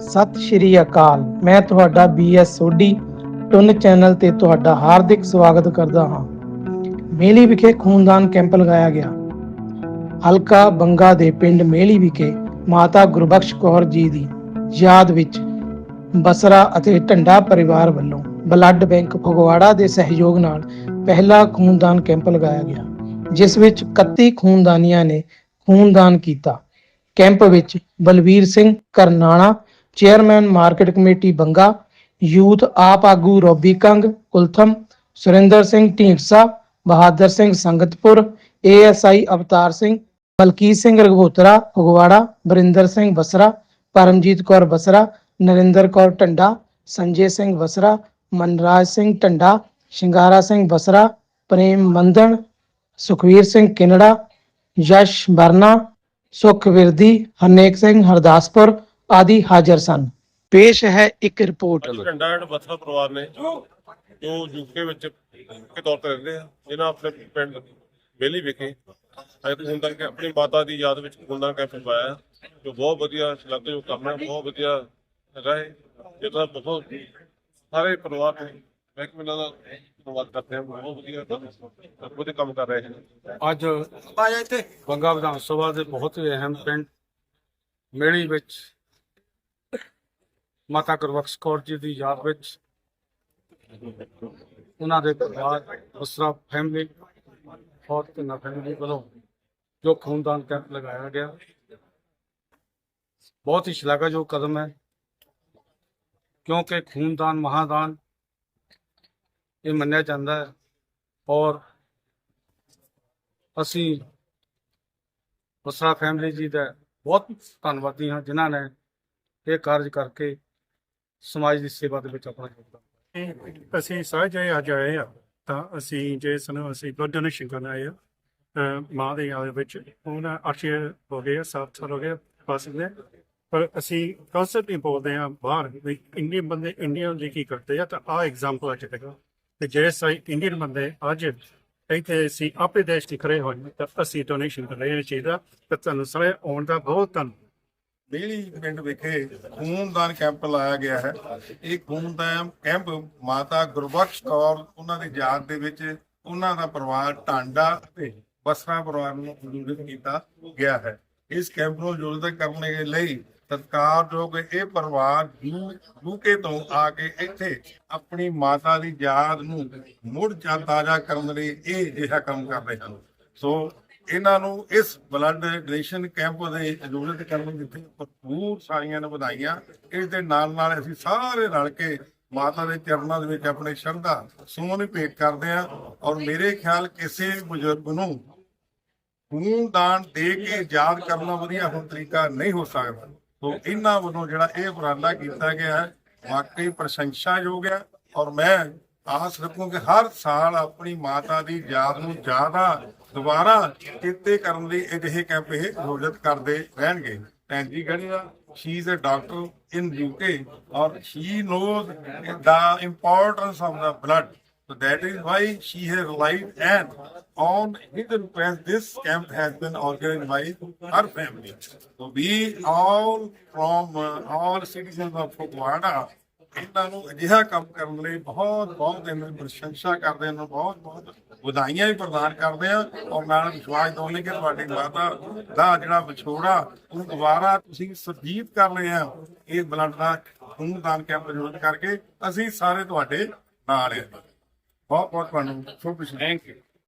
ਸਤਿ ਸ਼੍ਰੀ ਅਕਾਲ। ਮੈਂ ਤੁਹਾਡਾ ਬੀਐਸ ਸੋਢੀ ਟੁਨ ਚੈਨਲ ਤੇ ਤੁਹਾਡਾ ਹਾਰਦਿਕ ਸਵਾਗਤ ਕਰਦਾ ਹਾਂ। ਮੇਲੀ ਵਿਖੇ ਖੂਨਦਾਨ ਕੈਂਪ ਲਗਾਇਆ ਗਿਆ। ਹਲਕਾ ਬੰਗਾ ਦੇ ਪਿੰਡ ਮੇਲੀ ਵਿਖੇ ਮਾਤਾ ਗੁਰਬਖਸ਼ ਕੌਰ ਜੀ ਦੀ ਯਾਦ ਵਿੱਚ ਬਸਰਾ ਅਤੇ ਢੰਡਾ ਪਰਿਵਾਰ ਵੱਲੋਂ ਬਲੱਡ ਬੈਂਕ ਫਗਵਾੜਾ ਦੇ ਸਹਿਯੋਗ ਨਾਲ ਪਹਿਲਾ ਖੂਨਦਾਨ ਕੈਂਪ ਲਗਾਇਆ ਗਿਆ, ਜਿਸ ਵਿੱਚ 31 ਖੂਨਦਾਨੀਆਂ ਨੇ ਖੂਨਦਾਨ ਕੀਤਾ। ਕੈਂਪ ਵਿੱਚ Balvir Singh Karnana chairman market committee Banga youth AAP ਆਗੂ ਰੋਬੀ ਕੰਗ ਕੁਲਥਮ ਸੁਰਿੰਦਰ ਸਿੰਘ ਢੀਂਡਸਾ ਬਹਾਦਰ ਸਿੰਘ ਸੰਗਤਪੁਰ ਏਐਸਆਈ ਅਵਤਾਰ ਸਿੰਘ ਮਲਕੀਤ ਸਿੰਘ ਰਘੋਤਰਾ ਫਗਵਾੜਾ ਬਰਿੰਦਰ ਸਿੰਘ ਬਸਰਾ ਪਰਮਜੀਤ ਕੌਰ ਬਸਰਾ ਨਰਿੰਦਰ ਕੌਰ ਢੰਡਾ ਸੰਜੇ ਸਿੰਘ ਬਸਰਾ ਮਨਰਾਜ ਸਿੰਘ ਢੰਡਾ ਸ਼ਿੰਗਾਰਾ ਸਿੰਘ ਬਸਰਾ ਪ੍ਰੇਮ ਮੰਦਨ ਸੁਖਵੀਰ ਸਿੰਘ ਕਿਨੜਾ ਯਸ਼ ਬਰਨਾ ਸੁਖ ਵਿਰਦੀ ਹਰਨੇਕ ਸਿੰਘ ਹਰਦਾਸਪੁਰ ਆਦਿ ਹਾਜ਼ਰ ਸਨ। ਪੇਸ਼ ਹੈ ਇੱਕ ਰਿਪੋਰਟ। ਝੰਡਾ ਐਂਡ ਪਰਿਵਾਰ ਨੇ ਜੋ ਯੂਕੇ ਵਿੱਚ ਕੇ ਤੌਰ ਤੇ ਰਹਿੰਦੇ ਆ ਜਿਨ੍ਹਾਂ ਆਪਣੇ ਪਿੰਡ ਬੇਲੀ ਵਿਖੇ ਅੱਜ ਹੁੰਦਾ ਕਿ ਆਪਣੀ ਮਾਤਾ ਦੀ ਯਾਦ ਵਿੱਚ ਖੂਨਦਾਨ ਕੈਂਪ ਹੈ, ਜੋ ਬਹੁਤ ਵਧੀਆ ਸ਼ਲਾਘਾਯੋਗ ਕੰਮ ਹੈ ਬਹੁਤ ਵਧੀਆ ਹੈਗਾ ਹੈ ਜਿਹਦਾ ਬਹੁਤ ਸਾਰੇ ਪਰਿਵਾਰ ਨੇ ਮੈਂ ਕਿ ਦਾ ਧੰਨਵਾਦ ਕਰਦੇ ਹਾਂ ਬਹੁਤ ਵਧੀਆ ਵਧੀਆ ਕੰਮ ਕਰ ਰਹੇ ਹਨ ਅੱਜ ਬੰਗਾ ਵਿਧਾਨ ਸਭਾ ਦੇ ਬਹੁਤ ਹੀ ਅਹਿਮ ਪਿੰਡ ਮੇੜੀ ਵਿੱਚ ਮਾਤਾ ਗੁਰਬਖਸ਼ ਕੌਰ ਜੀ ਦੀ ਯਾਦ ਵਿੱਚ ਉਹਨਾਂ ਦੇ ਪਰਿਵਾਰ, ਬਸਰਾ ਫੈਮਿਲੀ ਔਰ ਤਿੰਨਾ ਫੈਮਿਲੀ ਵੱਲੋਂ ਜੋ ਖੂਨਦਾਨ ਕੈਂਪ ਲਗਾਇਆ ਗਿਆ। ਬਹੁਤ ਹੀ ਸ਼ਲਾਘਾਯੋਗ ਕਦਮ ਹੈ, ਕਿਉਂਕਿ ਖੂਨਦਾਨ ਮਹਾਦਾਨ ਇਹ ਮੰਨਿਆ ਜਾਂਦਾ ਹੈ ਔਰ ਅਸੀਂ ਬਸਰਾ ਫੈਮਿਲੀ ਜੀ ਦਾ ਬਹੁਤ ਧੰਨਵਾਦੀ ਹਾਂ ਜਿਨ੍ਹਾਂ ਨੇ ਇਹ ਕਾਰਜ ਕਰਕੇ ਸਮਾਜ ਦੀ ਸੇਵਾ ਦੇ ਵਿੱਚ ਆਪਣਾ ਯੋਗਦਾਨ ਇਹ ਅਸੀਂ ਸਾਰੇ ਜਿਹੜੇ ਅੱਜ ਆਏ ਆ ਤਾਂ ਅਸੀਂ ਜੇ ਸਾਨੂੰ ਅਸੀਂ ਬਲੱਡ ਡੋਨੇਸ਼ਨ ਕਰਨ ਆਏ ਆ ਅਹ ਮਾਂ ਦੇ ਯਾਦ ਵਿੱਚ। ਉਹਨਾਂ ਅੱਠ ਹੋ ਗਏ ਆ, ਸੱਤ ਸਾਲ ਹੋ ਗਏ ਪਾਸ ਨੇ ਪਰ ਅਸੀਂ ਕਨਸੈਪਟ ਬੋਲਦੇ ਆ ਬਾਹਰ ਵੀ ਇੰਡੀਅਨ ਬੰਦੇ ਇੰਡੀਅਨ ਲਈ ਕੀ ਕਰਦੇ ਆ, ਤਾਂ ਆ ਐਗਜ਼ਾਮਪਲ ਅੱਜ ਤੱਕ ਤੇ ਜੇ ਸਾਈ ਇੰਡੀਅਨ ਬੰਦੇ ਅੱਜ ਇੱਥੇ ਅਸੀਂ ਆਪਣੇ ਦੇਸ਼ ਦੀ ਖੜੇ ਹੋਏ ਤਾਂ ਅਸੀਂ ਡੋਨੇਸ਼ਨ ਕਰ ਰਹੇ ਹਾਂ ਚਾਹੀਦਾ ਤਾਂ ਤੁਹਾਨੂੰ ਸਾਰੇ ਆਉਣ ਦਾ ਬਹੁਤ ਧੰਨਵਾਦ। ਬੇਲੀ ਪਿੰਡ ਵਿਖੇ ਖੂਨਦਾਨ ਕੈਂਪ ਲਾਇਆ ਗਿਆ ਹੈ। ਇਹ ਖੂਨਦਾਨ ਕੈਂਪ ਮਾਤਾ ਗੁਰਬਖਸ਼ ਕੌਰ ਉਹਨਾਂ ਦੀ ਯਾਦ ਦੇ ਵਿੱਚ ਉਹਨਾਂ ਦਾ ਪਰਿਵਾਰ ਟਾਂਡਾ ਅਤੇ ਬਸਰਾ ਪਰਿਵਾਰ ਨੂੰ ਸੰਯੋਜਿਤ ਕੀਤਾ ਗਿਆ ਹੈ। ਇਸ ਕੈਂਪ ਨੂੰ ਯੋਜਨਾ ਕਰਨ ਦੇ ਲਈ ਸਤਿਕਾਰਯੋਗ ਇਹ ਪਰਿਵਾਰ ਯੂਕੇ ਤੋਂ ਆ ਕੇ ਇੱਥੇ ਆਪਣੀ ਮਾਤਾ ਦੀ ਯਾਦ ਨੂੰ ਮੁੜ ਜਾ ਤਾਜ਼ਾ ਕਰਨ ਲਈ ਇਹ ਜਿਹੜਾ ਕੰਮ ਕਰ ਰਹੇ ਹਨ। ਸੋ ਇਹਨਾਂ ਨੂੰ ਇਸ ਬਲੱਡ ਡੋਨੇਸ਼ਨ ਕੈਂਪ ਦੇ ਆਯੋਜਿਤ ਕਰਨ ਦਿੱਤੀ ਭਰਪੂਰ ਸਾਰੀਆਂ ਨੇ ਵਧਾਈਆਂ। ਇਸ ਦੇ ਨਾਲ ਨਾਲ ਅਸੀਂ ਸਾਰੇ ਰਲ ਕੇ ਮਾਤਾ ਦੇ ਚਰਨਾਂ ਦੇ ਵਿੱਚ ਆਪਣੇ ਸ਼ਰਧਾ ਸੁਮਨ ਭੇਟ ਕਰਦੇ ਹਾਂ ਔਰ ਮੇਰੇ ਖਿਆਲ ਕਿਸੇ ਬਜ਼ੁਰਗ ਨੂੰ ਖੂਨਦਾਨ ਦੇ ਕੇ ਯਾਦ ਕਰਨਾ ਵਧੀਆ ਹੁਣ ਤਰੀਕਾ ਨਹੀਂ ਹੋ ਸਕਦਾ। ਸੋ ਇਹਨਾਂ ਵੱਲੋਂ ਜਿਹੜਾ ਇਹ ਉਪਰਾਲਾ ਕੀਤਾ ਗਿਆ ਹੈ, ਵਾਕਈ ਪ੍ਰਸ਼ੰਸਾਯੋਗ ਹੈ ਔਰ ਮੈਂ ਆਸ ਰੱਖੂ ਕਿ ਹਰ ਸਾਲ ਆਪਣੀ ਮਾਤਾ ਦੀ ਯਾਦ ਨੂੰ ਜ਼ਿਆਦਾ ਦੁਬਾਰਾ ਚੇਤੇ ਕਰਨ ਲਈ ਅਜਿਹੇ ਕੈਂਪ ਇਹ ਆਯੋਜਿਤ ਕਰਦੇ ਰਹਿਣਗੇ ਟੈਂਜੀ ਗੜੀਆ she is a doctor in UK ਔਰ she knows the importance of the blood so that is why she has relied and on his request this camp has been organized by her family so we all from uh, all citizens of Fukuoka ਇਹਨਾਂ ਨੂੰ ਅਜਿਹਾ ਕੰਮ ਕਰਨ ਲਈ ਬਹੁਤ ਬਹੁਤ ਇਹਨਾਂ ਦੀ ਪ੍ਰਸ਼ੰਸਾ ਕਰਦੇ ਹਾਂ ਬਹੁਤ ਬਹੁਤ ਵਧਾਈਆਂ ਵੀ ਪ੍ਰਦਾਨ ਕਰਦੇ ਆ ਔਰ ਨਾਲ ਵਿਸ਼ਵਾਸ ਦਿਵਾਉਂਦੇ ਕਿ ਤੁਹਾਡੀ ਮਾਤਾ ਦਾ ਜਿਹੜਾ ਵਿਛੋੜਾ ਉਹ ਦੁਬਾਰਾ ਤੁਸੀਂ ਸਰਜੀਤ ਕਰ ਰਹੇ ਆ, ਇਹ ਬਲੱਡ ਦਾ ਖੂਨਦਾਨ ਕੈਂਪ ਆਯੋਜਿਤ ਕਰਕੇ ਅਸੀਂ ਸਾਰੇ ਤੁਹਾਡੇ ਨਾਲ ਹਾਂ ਬਹੁਤ ਬਹੁਤ ਤੁਹਾਨੂੰ ਸ਼ੁਭ ਥੈਂਕ ਯੂ